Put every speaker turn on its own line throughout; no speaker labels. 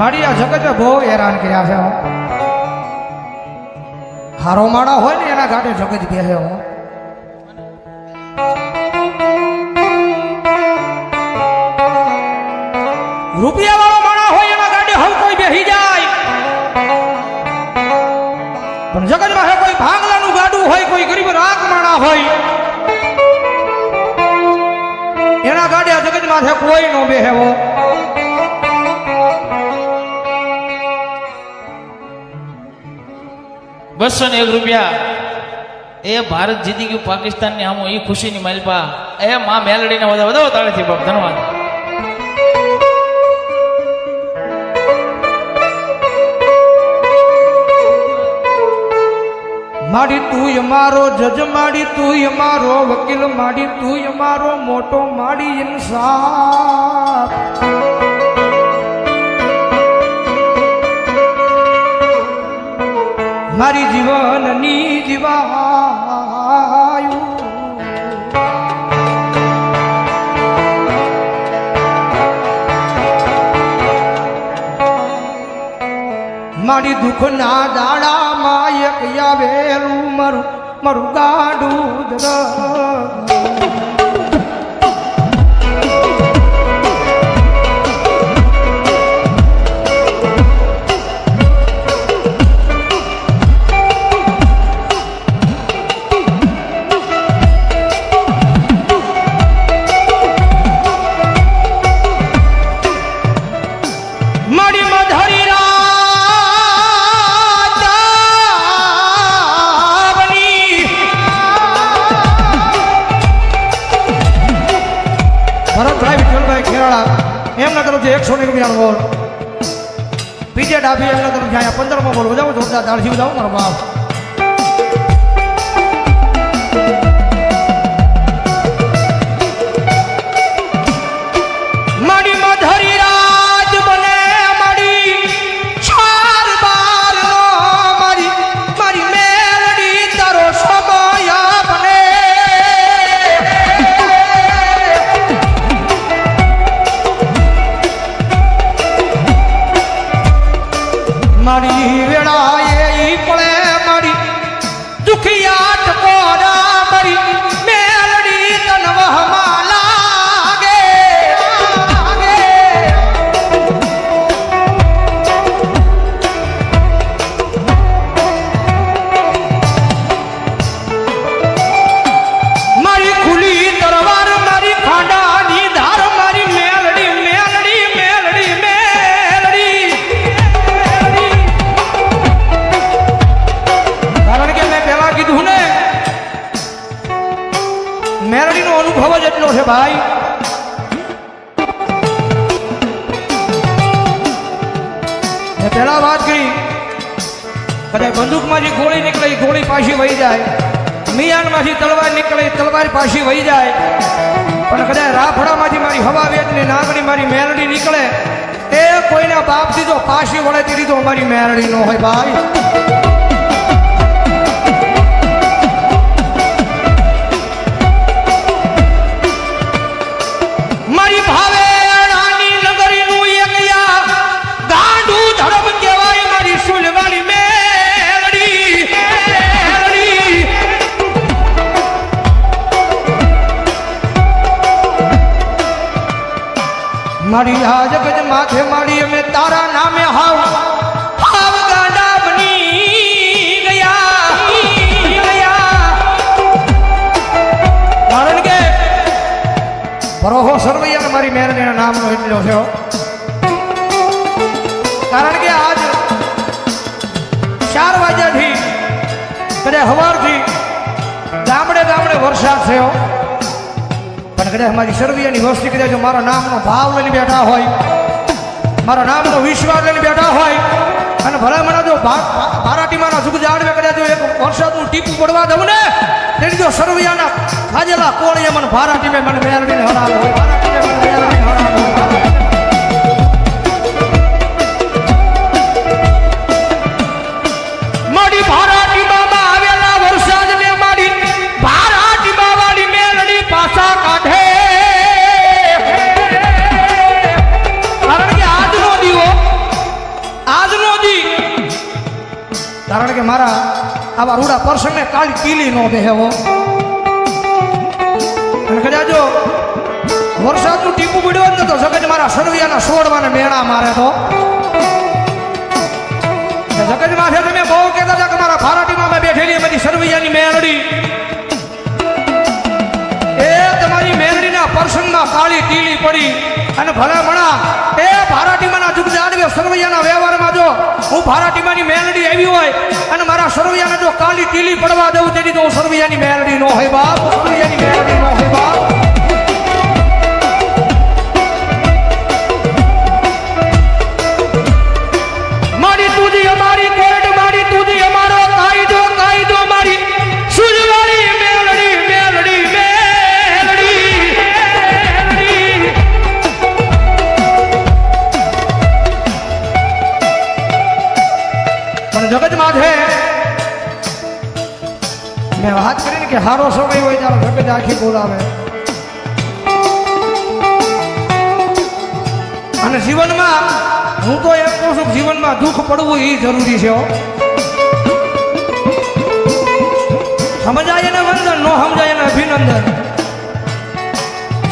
મારી આ જગતે બહુ હેરાન કર્યા છે, હું. હારો માળા હોય ને એના ઘાટે જગત કહે છે હું. રૂપિયા વાળો માણા હોય એના ગાડી હવ કોઈ બેસી જાય. પણ જગતમાં કોઈ ભાંગલાનું ગાડું હોય, કોઈ ગરીબ રાખ માણા હોય, એના ગાડી આ જગતમાં છે કોઈ નો બેહેવો
બસો ને એક રૂપિયા. એ ભારત જીતી ગયું પાકિસ્તાનની આમો એ ખુશીની માલપા એ માં મેલડીને બધા વધારે તાળીથી બાપ ધન્યવાદ
માડી તું અમારો જજ, માડી તું અમારો વકીલ, માડી તું અમારો મોટો માડી ઇન્સાફ. મારી જીવનની જીવાયુ. મારી દુઃખના દાડામાં એક આવેલું મારું મારું ગાડું દર ભરતભાઈ વિઠ્ઠલભાઈ ખેરાળા, એમના તરફથી એકસો ને રૂપિયાનો બોલ. બીજે ડાભી એમના તરફ અહીંયા પંદરમો બોલ. બજાવો જોરદાર દાળજી બજાવો મારો બાપ. દુખિયા ટકોરા મારી પહેલા વાત કરી. કદાચ બંદૂકમાંથી ગોળી નીકળે, ગોળી પાછી વહી જાય. મિયાનમાંથી તલવાર નીકળે, તલવાર પાછી વહી જાય. પણ કદાચ રાફડામાંથી મારી હવા વેદની નાગણી મારી મેલડી નીકળે, એ કોઈના બાપ દીધો પાછી વળે તે દીધો મારી મેલડી નો હોય ભાઈ. મારી આ જગત માથે મારી અમે તારા નામે હાવ. હાવ ગાંડા ગયા ગયા. કારણ કે બરોહો સરવૈયા મારી મેરડીના નામનો એટલો છે કારણ કે આજ ચાર વાગ્યાથી કદાચ સવારથી ગામડે ગામડે વરસાદ થયો કદાચ મારી સર્વિયાની વસ્તી કદાચ મારા નામનો ભાવ લઈને બેઠા હોય. મારા નામનો વિશ્વાસ લઈને બેઠા હોય. અને ભલામણા જો બારાટીમાના સુખ જાળવે કદાચ જો એક વરસાદનું ટીપું પડવા દઉં ને, તેની જો સર્વિયાના ખાજેલા કોળીએ મને ભારાટીમે મને મેળવીને હરાવો હોય. રૂડા પરસંગને કાળી કીલી નો બેહવો અને કદાચ જો વરસાદનું ટીપું પડ્યું હોત ને તો જગત મારા સરવૈયાના સોડવાને મેળા મારે તો. જગત માથે તમે બહુ કહેતા હતા કે મારા ફારાટીમાં મેં બેઠેલી બધી સરવૈયાની મેળડી એ તમારી મેળડીના પ્રસંગમાં કાળી ટીલી પડી અને ભલા ભણા એ ભારાટીમાના જુગ જાડવે સરવૈયાના જો હું ભારાટીમાની મેલડી આવી હોય અને મારા સરવૈયાને જો કાલી ટીલી પડવા દઉં તેની તો હું સરવૈયાની મેલડી નો હોય બાપ સરવૈયાની મેલડી નો હોય જગત માથે મેં વાત કરીને કે હારો સમય હોય ત્યારે જગત આખી બોલાવે. અને જીવનમાં, હું તો એમ કહું છું જીવનમાં દુઃખ પડવું એ જરૂરી છે સમજાય એને વંદન નો સમજાય એને અભિનંદન.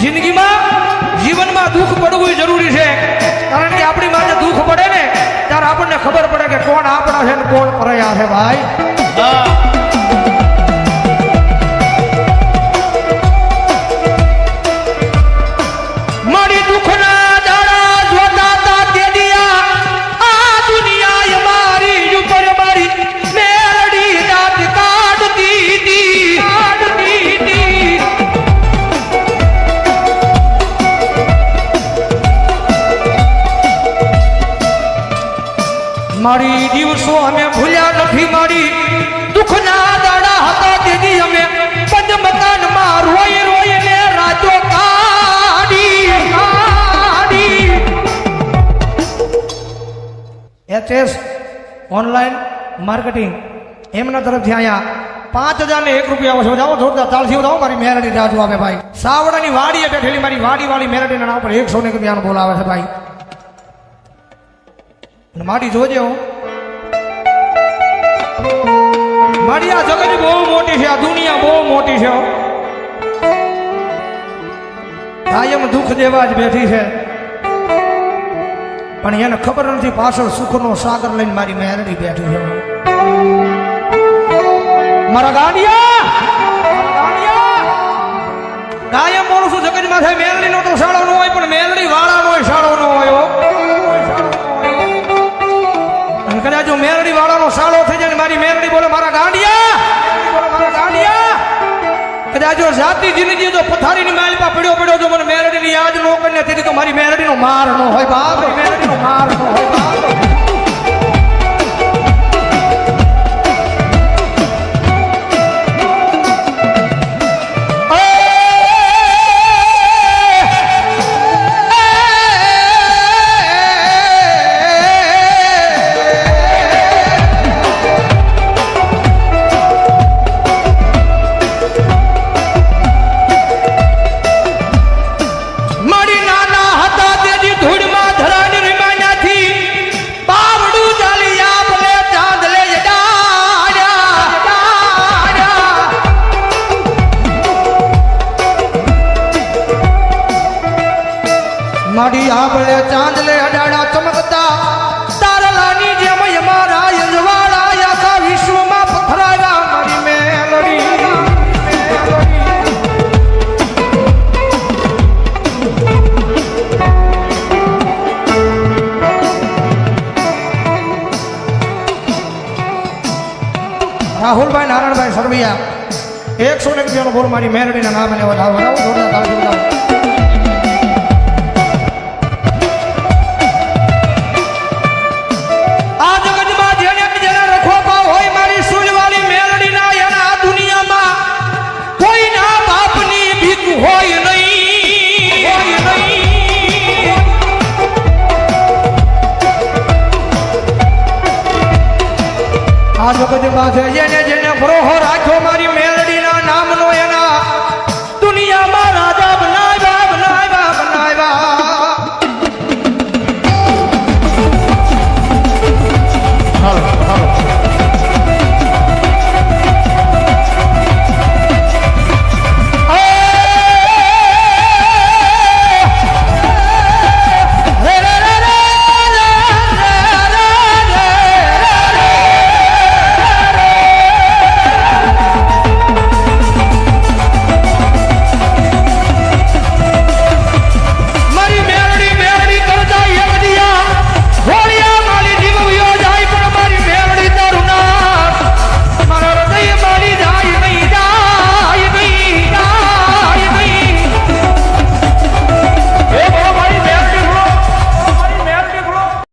જિંદગીમાં જીવનમાં દુઃખ પડવું જરૂરી છે. કારણ કે આપણી માથે દુઃખ પડે ને, ત્યારે આપણને ખબર પડે કે કોણ આપણા છે ને કોણ પરયા છે ભાઈ.
હા.
મારી દિવસો અમે ભૂલ્યા નથી મારી. દુઃખના દાડા હતા તેથી અમે પદ મકાનમાં રોઈ રોઈ ને રાજો કાઢી કાઢી. એચએસ ઓનલાઈન માર્કેટિંગ એમના તરફથી અહીંયા પાંચ હજાર ને એક રૂપિયા આવશે. જાઓ જોરદાર તાળથી જાઓ મારી મેરડી રાજુ આવે ભાઈ. સાવડાની વાડીએ બેઠેલી મારી વાડી વાળી મેરડીના નામ પર એકસો ને રૂપિયાનો બોલાવે છે ભાઈ. અને મારી જોજે હો. મારી આ જગત બહુ મોટી છે, આ દુનિયા બહુ મોટી છે. કાયમ દુઃખ દેવા જ બેઠી છે. પણ એને ખબર નથી પાછળ સુખનો સાગર લઈને મારી મેરડી બેઠી છે. મારા ગાંડિયા! કાયમ બોલું છું જગત થાય મેલડી નો તો શાળો ન હોય, પણ મેલડી વાળા નો શાળો ન હોય હો. જો મેરડી વાળાનો સાળો થઈ જાય મારી મેરડી બોલે, મારા ગાંડિયા બોલે, મારા ગાંડિયા કદાચ જો જાતિ જિંદગી તો પથારીની માલપા પડ્યો પડ્યો જો મને મેરડીની યાદ ન કરીને, તેથી તો મારી મેરડીનો માર ન હોય બાપ મેરડીનો માર ન હોય બાપ એકસો ને રૂપિયાનો બોલ મારી મેરડીના નામ અને વધાવો વધાવો જોરદાર તાળી બજાવો. આ જગતમાં જેને જેને રખોપા હોય મારી સુજવાળી મેલડીના એના આ દુનિયામાં કોઈના બાપની ભીખ હોય નહીં હોય નહીં આ જગતમાં છે જેને જેને ભરોહો રાખ્યો મારી